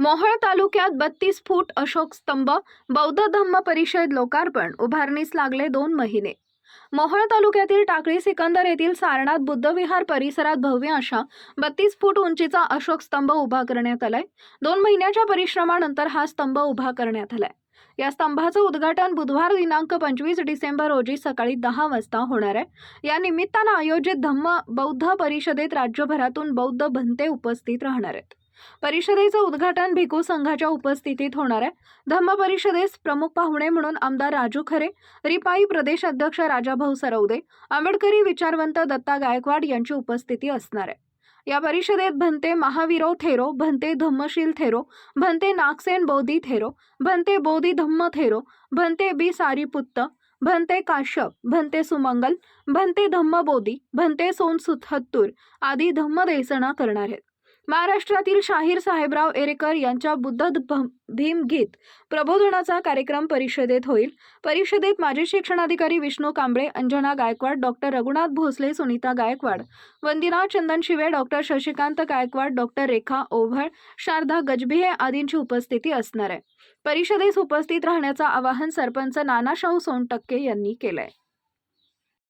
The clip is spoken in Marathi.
मोहोळ तालुक्यात बत्तीस फूट अशोक स्तंभ बौद्ध धम्म परिषद लोकार्पण उभारणीस लागले दोन महिने. मोहोळ तालुक्यातील टाकळी सिकंदर येथील सारनाथ बुद्धविहार परिसरात भव्य अशा बत्तीस फूट उंचीचा अशोक स्तंभ उभा करण्यात आलाय. दोन महिन्याच्या परिश्रमानंतर हा स्तंभ उभा करण्यात आलाय. या स्तंभाचं उद्घाटन बुधवार दिनांक पंचवीस डिसेंबर रोजी सकाळी दहा वाजता होणार आहे. या निमित्तानं आयोजित धम्म बौद्ध परिषदेत राज्यभरातून बौद्ध भंते उपस्थित राहणार आहेत. परिषदेचं उद्घाटन भिकू संघाच्या उपस्थितीत होणार आहे. धम्म परिषदेस प्रमुख पाहुणे म्हणून आमदार राजू खरे रिपाई प्रदेश अध्यक्ष राजाभाऊ सरवदे आंबेडकरी विचारवंत दत्ता गायकवाड यांची उपस्थिती असणार आहे. या परिषदेत भंते महावीरो थेरो भंते धम्मशील थेरो भंते नागसेन बोधी थेरो भंते बोधी धम्म थेरो भंते बी सारीपुत्त भंते काश्यप भंते सुमंगल भंते धम्म बोधी भंते सोनसुथत्तूर आदी धम्म देसना करणार आहेत. महाराष्ट्रातील शाहीर साहेबराव एरेकर यांच्या बुद्ध भ- भीम गीत प्रबोधनाचा कार्यक्रम परिषदेत होईल. परिषदेत माजी शिक्षणाधिकारी Vishnu Kamble Anjana Gaikwad doctor Raghunath Bhosale Sunita Gaikwad Vandina Chandanshive doctor Shashikant Gaikwad doctor Rekha Ovhal Sharada Gajbhiye आदींची उपस्थिती असणार आहे. परिषदेस उपस्थित राहण्याचं आवाहन सरपंच नानाशाहू सोनटक्के यांनी केलंय.